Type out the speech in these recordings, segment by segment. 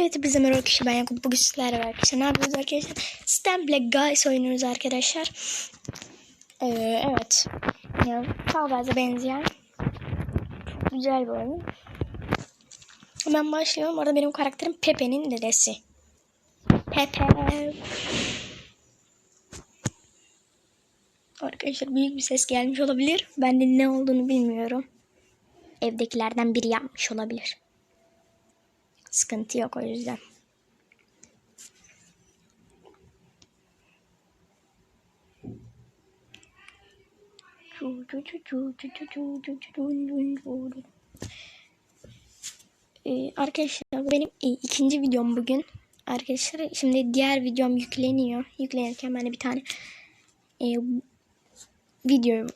Evet bizim merhaba kişi ben Yakup. Bugün sizlerle arkadaşlar ne yapıyoruz arkadaşlar? Stand Black Guys oynuyoruz arkadaşlar. Ee, evet. Yani Guys'a benzeyen çok güzel bir oyun. Hemen başlayalım. Orada benim karakterim Pepe'nin dedesi. Pepe. Arkadaşlar büyük bir ses gelmiş olabilir. Ben de ne olduğunu bilmiyorum. Evdekilerden biri yapmış olabilir. Sıkıntı yok o yüzden. Ee, arkadaşlar benim e, ikinci videom bugün. Arkadaşlar şimdi diğer videom yükleniyor. Yüklenirken ben de bir tane e, video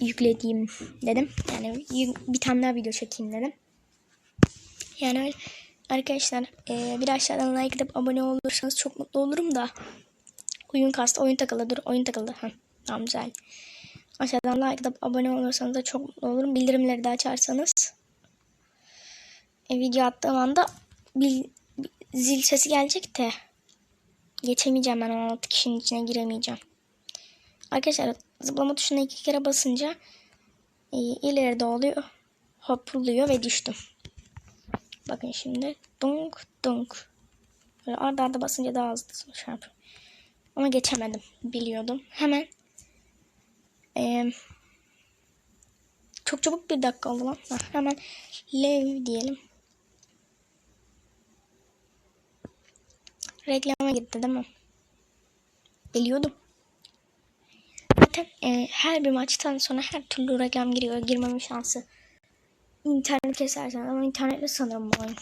yüklediğim dedim. Yani bir tane daha video çekeyim dedim. Yani öyle. Arkadaşlar e, bir aşağıdan like edip abone olursanız çok mutlu olurum da. Oyun kastı oyun takıldı dur oyun takıldı. Heh, tamam güzel. Aşağıdan like edip abone olursanız da çok mutlu olurum. Bildirimleri de açarsanız. E, video attığım anda bil, zil sesi gelecek de. Geçemeyeceğim ben 16 kişinin içine giremeyeceğim. Arkadaşlar zıplama tuşuna iki kere basınca e, ileride oluyor. Hopluyor ve düştüm. Bakın şimdi. Dunk dunk. Böyle arda arda basınca daha hızlı şey yapıyor. Ama geçemedim. Biliyordum. Hemen ee, çok çabuk bir dakika oldu lan. Ha, hemen lev diyelim. Reklama gitti değil mi? Biliyordum. Zaten e, her bir maçtan sonra her türlü reklam giriyor. Girmeme şansı İnternet kesersen ama internetle sanırım oyun.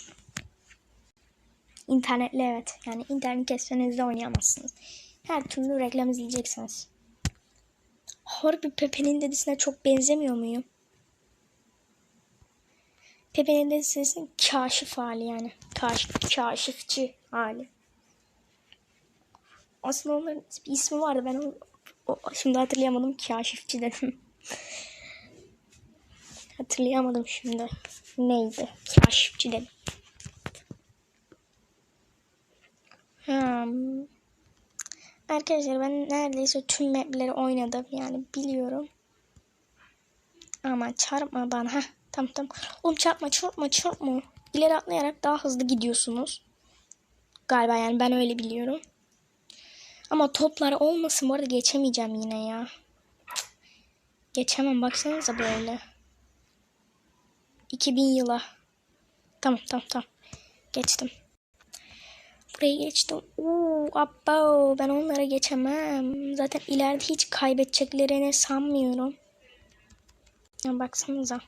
İnternetle evet. Yani internet kesmenizde oynayamazsınız. Her türlü reklam izleyeceksiniz. Harbi Pepe'nin dedisine çok benzemiyor muyum? Pepe'nin dedisinin kaşif hali yani. Kaşif, kaşifçi hali. Aslında onların bir ismi vardı. Ben onu, o, şimdi hatırlayamadım. Kaşifçi dedim. Hatırlayamadım şimdi. Neydi? Kaşifçi dedim. Hmm. Arkadaşlar ben neredeyse tüm mapleri oynadım. Yani biliyorum. Ama çarpma bana. Heh, tamam tamam. Oğlum çarpma çarpma çarpma. İleri atlayarak daha hızlı gidiyorsunuz. Galiba yani ben öyle biliyorum. Ama toplar olmasın bu arada geçemeyeceğim yine ya. Geçemem baksanıza böyle. 2000 yıla. Tamam tamam tamam. Geçtim. Buraya geçtim. Uuu abba ben onlara geçemem. Zaten ileride hiç kaybedeceklerini sanmıyorum. Ya baksanıza.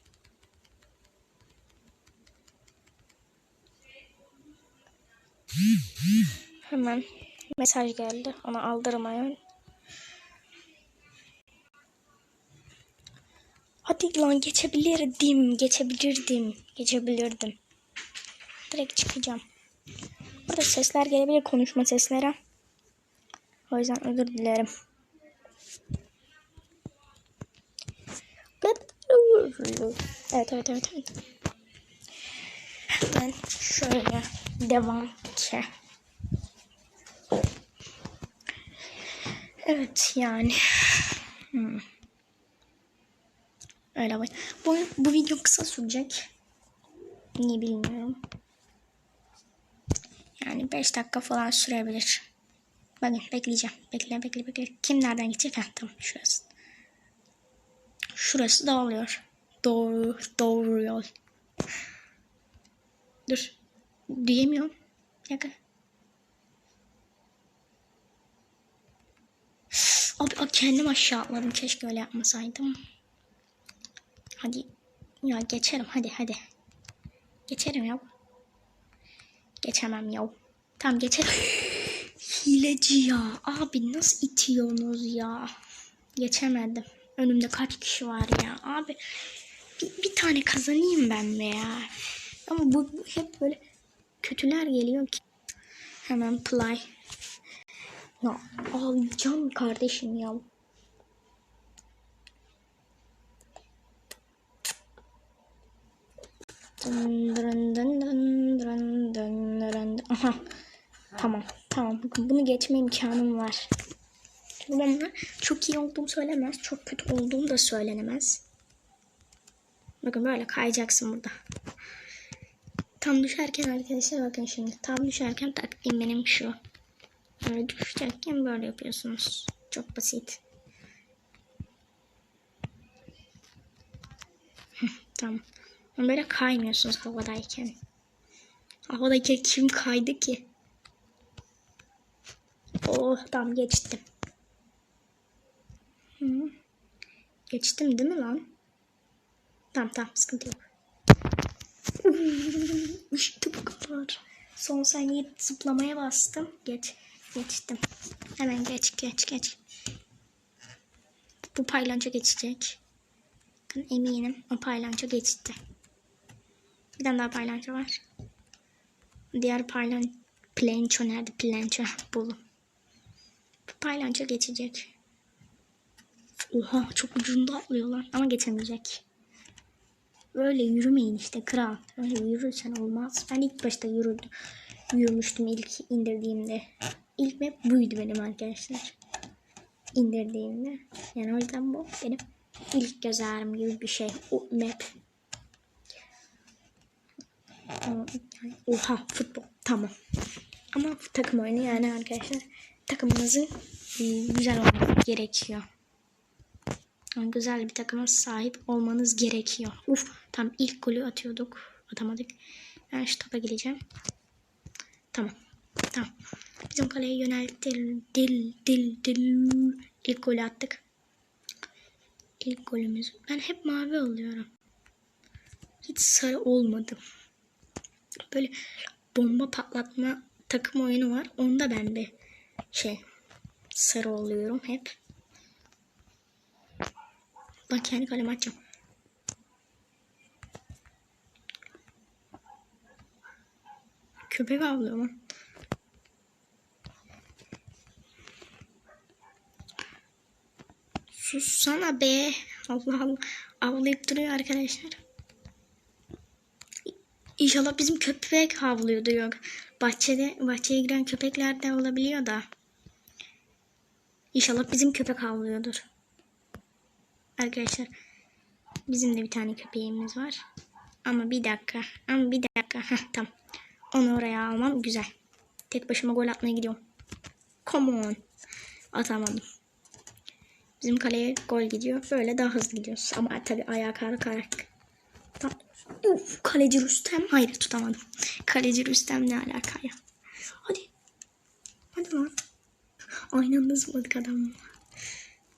Hemen mesaj geldi. Ona aldırmayın. Hadi lan geçebilirdim. Geçebilirdim. Geçebilirdim. Direkt çıkacağım. Burada sesler gelebilir konuşma sesleri. O yüzden özür dilerim. Evet evet evet evet. Ben şöyle devam ki. Evet yani. Hmm. Öyle bak. Bu, bu video kısa sürecek. Niye bilmiyorum. Yani 5 dakika falan sürebilir. Bakın bekleyeceğim. Bekle bekle bekle. Kim nereden gidecek? Heh, tamam şurası. Şurası da oluyor. Doğru, doğru yol. Dur. Diyemiyorum. Dakika. Abi kendim aşağı atladım. Keşke öyle yapmasaydım. Hadi. Ya geçerim. Hadi hadi. Geçerim ya. Geçemem ya. Tamam geçerim. Hileci ya. Abi nasıl itiyorsunuz ya? Geçemedim. Önümde kaç kişi var ya? Abi bir, bir tane kazanayım ben be ya. Ama bu, bu hep böyle kötüler geliyor ki. Hemen play. Ya alacağım kardeşim ya. Aha. Tamam. Tamam. Bunu geçme imkanım var. Çünkü ben çok iyi olduğum söylemez. Çok kötü olduğum da söylenemez. Bakın böyle kayacaksın burada. Tam düşerken arkadaşlar bakın şimdi. Tam düşerken taktiğim benim şu. Böyle düşecekken böyle yapıyorsunuz. Çok basit. Tamam. Böyle kaymıyorsunuz havadayken. Havadayken kim kaydı ki? Oh tamam geçtim. Hı. Geçtim değil mi lan? Tamam tamam sıkıntı yok. işte bu kadar. Son saniye zıplamaya bastım. Geç. Geçtim. Hemen geç geç geç. Bu paylança geçecek. Eminim o paylança geçti. Bir tane daha paylança var. Diğer paylan planço nerede? Planço bulun. Bu paylança geçecek. Oha çok ucunda atlıyorlar ama geçemeyecek. Böyle yürümeyin işte kral. Öyle yürürsen olmaz. Ben ilk başta yürüdüm. Yürümüştüm ilk indirdiğimde. İlk map buydu benim arkadaşlar. İndirdiğimde. Yani o yüzden bu benim ilk göz gibi bir şey. O map. Oha futbol. Tamam. Ama takım oyunu yani arkadaşlar. Takımınızın e, güzel olması gerekiyor. Yani güzel bir takıma sahip olmanız gerekiyor. Uf tam ilk golü atıyorduk. Atamadık. Ben şu topa gireceğim. Tamam. Tamam. Bizim kaleye yöneltil. Dil dil dil. İlk golü attık. İlk golümüz. Ben hep mavi oluyorum. Hiç sarı olmadım. Böyle bomba patlatma takım oyunu var. Onda ben bir şey sarı oluyorum hep. Ben kendi kalemi açacağım. Köpek avlıyor lan. Sussana be. Allah Allah. Avlayıp duruyor arkadaşlar. İnşallah bizim köpek havlıyordu yok. Bahçede bahçeye giren köpekler de olabiliyor da. İnşallah bizim köpek havlıyordur. Arkadaşlar bizim de bir tane köpeğimiz var. Ama bir dakika. Ama bir dakika. Heh, tamam. Onu oraya almam güzel. Tek başıma gol atmaya gidiyorum. Come on. Atamadım. Bizim kaleye gol gidiyor. Böyle daha hızlı gidiyoruz. Ama tabii ayağa kalkarak. Tamam. Uf, kaleci Rüstem. Hayır tutamadım. Kaleci Rüstem ne alaka ya? Hadi. Hadi lan. Aynı anda zıpladık adamla.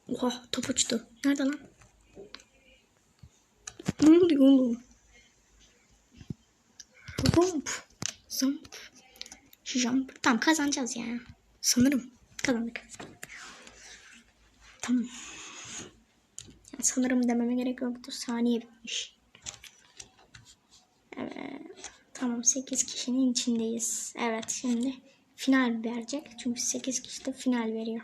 Oha top uçtu. Nerede lan? Ne oluyor oğlum? Romp. Zomp. Jump. Tamam kazanacağız ya. Sanırım kazandık. Tamam. Yani sanırım dememe gerek yoktu. Saniye bitmiş. Evet. Tamam 8 kişinin içindeyiz. Evet şimdi final verecek. Çünkü 8 kişi de final veriyor.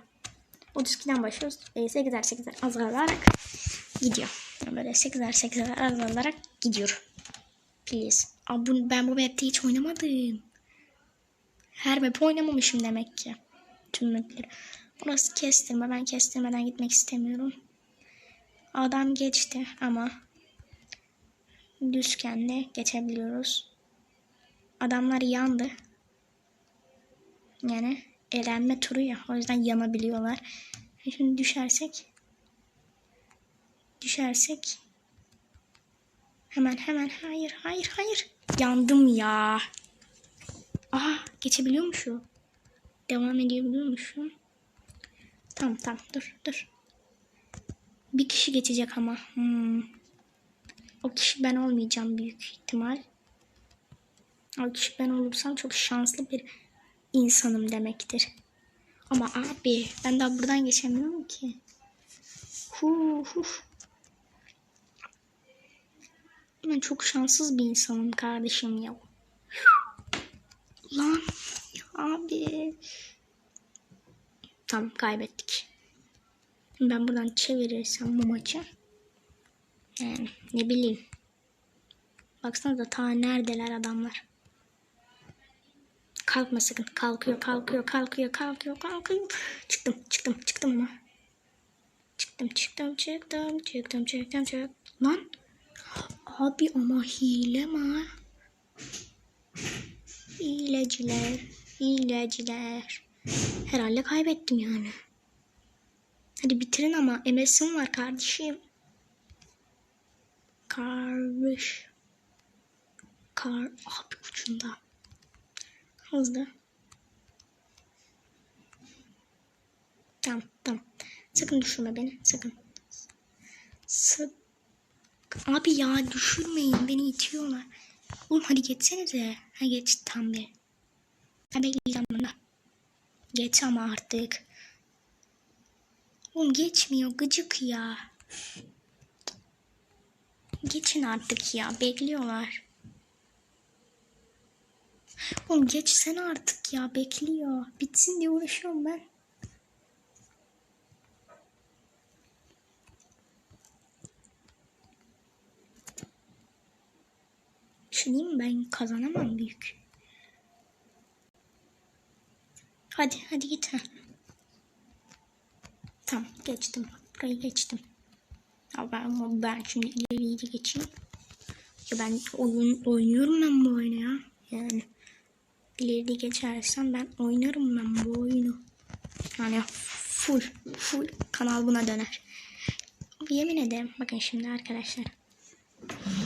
32'den başlıyoruz. E, 8'er 8'er azalarak gidiyor. Böyle 8'er 8'er azalarak gidiyor. Please. Aa, bu, ben bu map'te hiç oynamadım. Her map oynamamışım demek ki. Tüm mapleri. Burası kestirme. Ben kestirmeden gitmek istemiyorum. Adam geçti ama düzken de geçebiliyoruz. Adamlar yandı. Yani elenme turu ya. O yüzden yanabiliyorlar. Şimdi düşersek düşersek hemen hemen hayır hayır hayır yandım ya. Aha geçebiliyormuşum. Devam edebiliyormuşum. Tamam tamam dur dur. Bir kişi geçecek ama. Hmm. O kişi ben olmayacağım büyük ihtimal. O kişi ben olursam çok şanslı bir insanım demektir. Ama abi ben daha buradan geçemiyorum ki. Hu, hu. Ben çok şanssız bir insanım kardeşim ya. Lan abi. Tamam kaybettik. Ben buradan çevirirsem bu maçı. Yani ne bileyim. Baksanıza ta neredeler adamlar. Kalkma sakın. Kalkıyor, kalkıyor, kalkıyor, kalkıyor, kalkıyor. Çıktım, çıktım, çıktım ama. Çıktım, çıktım, çıktım, çıktım, çıktım, çıktım. Lan. Abi ama hile mi? Hileciler, hileciler. Herhalde kaybettim yani. Hadi bitirin ama MS'im var kardeşim. Kardeş. Kar abi ucunda. Hızlı. Tamam tamam. Sakın düşürme beni. Sakın. Sak abi ya düşürmeyin. Beni itiyorlar. Oğlum hadi geçsenize. Ha geç tam bir. Ben bekleyeceğim bunda. Geç ama artık. Oğlum geçmiyor. Gıcık ya. Geçin artık ya. Bekliyorlar. Oğlum geçsene artık ya. Bekliyor. Bitsin diye uğraşıyorum ben. Diyeyim mi? ben kazanamam büyük. Hadi hadi git. Tamam geçtim. Burayı geçtim. Ben, ben şimdi ileriye geçeyim. Ya ben oyun oynuyorum ben bu oyunu ya. Yani ileri geçersem ben oynarım ben bu oyunu. Yani full full kanal buna döner. Yemin ederim bakın şimdi arkadaşlar.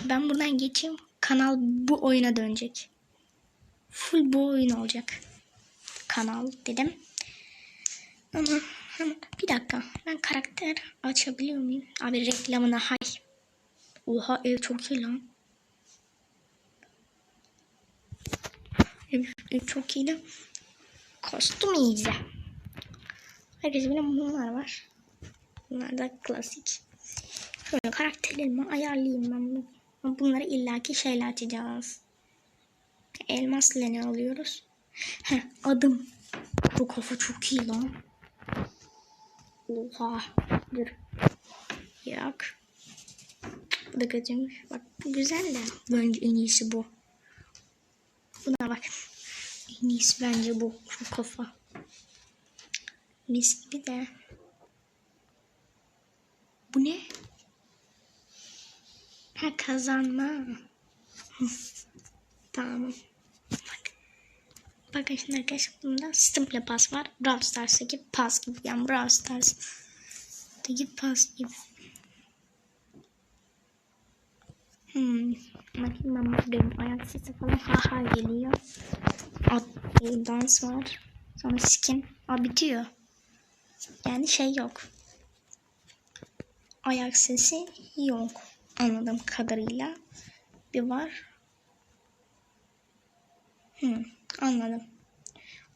Ben buradan geçeyim. Kanal bu oyuna dönecek. Full bu oyun olacak. Kanal dedim. Ama bir dakika. Ben karakter açabiliyor muyum? Abi reklamına hay. Oha ev çok iyi lan. Ev, çok iyi de. Kostüm iyice. Herkes benim bunlar var. Bunlar da klasik. Şöyle karakterlerimi ayarlayayım ben. bunu. Ama Bunları illaki şeyle açacağız. Elmasla ne alıyoruz? Heh, adım. Bu kafa çok iyi lan. Oha. Dur. Yok. Bu da. Bak güzel de. Bence en iyisi bu. Buna bak. En iyisi bence bu. Şu kafa. Mis gibi de. Bu ne? Ha kazanma. Tamam. Şimdi arkadaşlar bunda Stimple Pass var. Brawl Stars'taki Pass gibi. Yani Brawl Stars'taki Pass gibi. Hmm. Bakayım ben buradayım. Ayak sesi falan ha ha geliyor. At, dans var. Sonra skin. Aa bitiyor. Yani şey yok. Ayak sesi yok. Anladığım kadarıyla. Bir var. Hmm, anladım.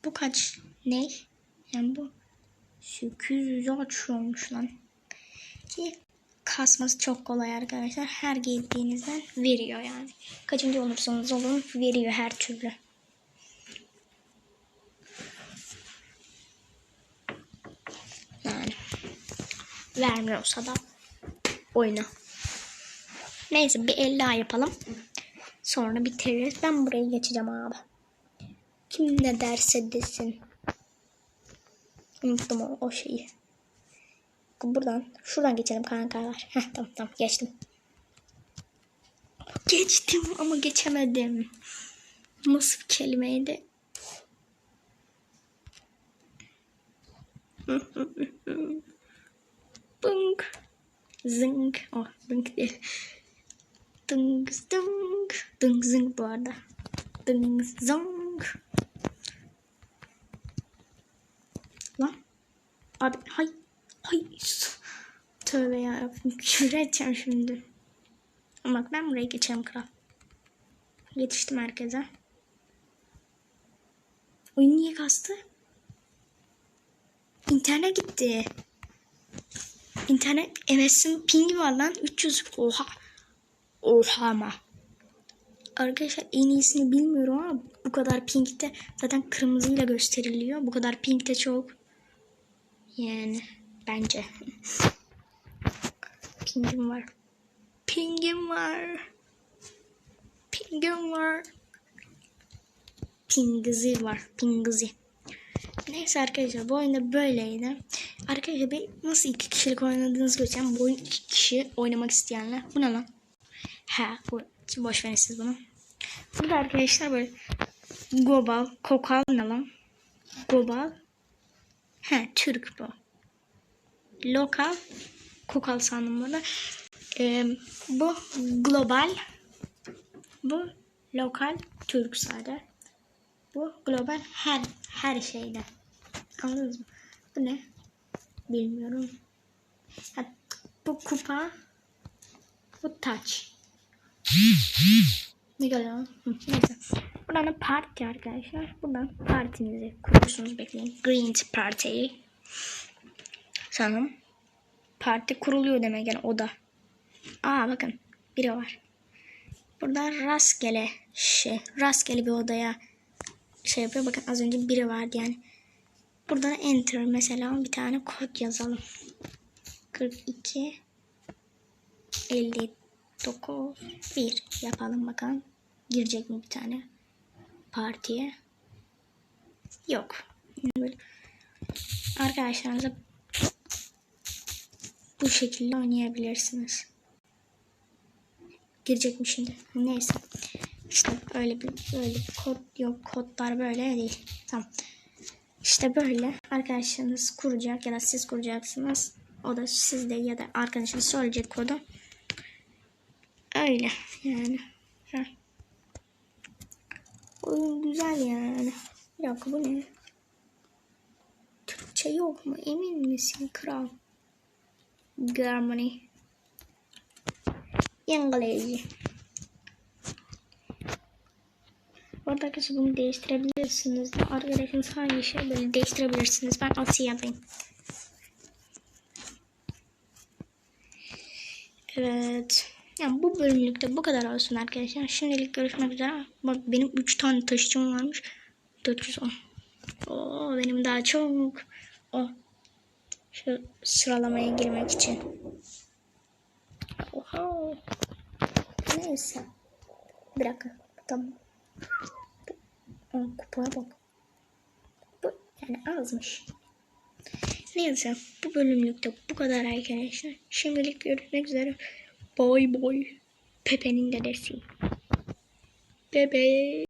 Bu kaç? Ne? Yani bu 800 açıyormuş lan. Ki kasması çok kolay arkadaşlar. Her girdiğinizden veriyor yani. Kaçıncı olursanız olun veriyor her türlü. Yani vermiyorsa da oyna. Neyse bir 50 daha yapalım. Sonra bitiririz. Ben burayı geçeceğim abi. Kim ne derse desin. Unuttum o, o şeyi. Buradan, şuradan geçelim kankalar. Heh tamam tamam geçtim. Geçtim ama geçemedim. Nasıl bir kelimeydi? Bunk. Zınk. Oh bunk değil. Dınk zınk. Dınk zınk bu arada. Dınk zınk. Lan. Abi hay. Hay. Tövbe yarabbim. Küfür edeceğim şimdi. Ama bak ben buraya geçeceğim kral. Yetiştim herkese. Oyun niye kastı? İnternet gitti. İnternet MS'in pingi var lan 300 oha. Oha ama. Arkadaşlar en iyisini bilmiyorum ama bu kadar pingde zaten kırmızıyla gösteriliyor. Bu kadar pingde çok. Yani bence. Pingim var. Pingim var. Pingim var. Pingizi var. Pingizi. Neyse arkadaşlar bu oyunda böyleydi. Arkadaşlar bir nasıl iki kişilik oynadığınızı göstereceğim. Bu oyun iki kişi oynamak isteyenler. Bu ne lan? Ha bu. Boş verin siz bunu. Burada arkadaşlar böyle global, kokal ne lan? Global. He Türk bu. Lokal. Kokal sandım burada. Ee, bu global. Bu lokal Türk sade. Bu global her her şeyde. Anladınız mı? Bu ne? Bilmiyorum. Ha, bu kupa. Bu taç. Ne geliyor? Neyse. Buradan da parti arkadaşlar. Buradan partinizi kurursunuz bekleyin. Green Party. Sanırım. Parti kuruluyor demek yani oda. Aa bakın biri var. Burada rastgele şey, rastgele bir odaya şey yapıyor. Bakın az önce biri vardı yani. Buradan enter mesela bir tane kod yazalım. 42 59 1 yapalım bakalım. Girecek mi bir tane partiye? Yok. Böyle arkadaşlarınızla bu şekilde oynayabilirsiniz. Girecek mi şimdi? Neyse. İşte öyle bir böyle bir kod yok. Kodlar böyle değil. Tamam. İşte böyle arkadaşlarınız kuracak ya da siz kuracaksınız. O da sizde ya da arkadaşınız söyleyecek kodu. Öyle yani. Heh. Oyun güzel yani. Bir dakika bu ne? Türkçe yok mu? Emin misin kral? Germany. İngilizce. Orada arkadaşlar bunu değiştirebilirsiniz de arkadaşınız hangi şey böyle değiştirebilirsiniz. Ben Asya yapayım. Evet. Yani bu bölümlükte bu kadar olsun arkadaşlar. Şimdilik görüşmek üzere. Bak benim 3 tane taşıcım varmış. 410. Oo benim daha çok. O. Şu sıralamaya girmek için. Oha. Neyse. Bir dakika. Tamam. Aa, kupaya bak. Bu yani azmış. Neyse bu bölümlükte bu kadar arkadaşlar. Şimdilik görüşmek üzere. Boy boy. Pepe'nin dedesi. Bebe.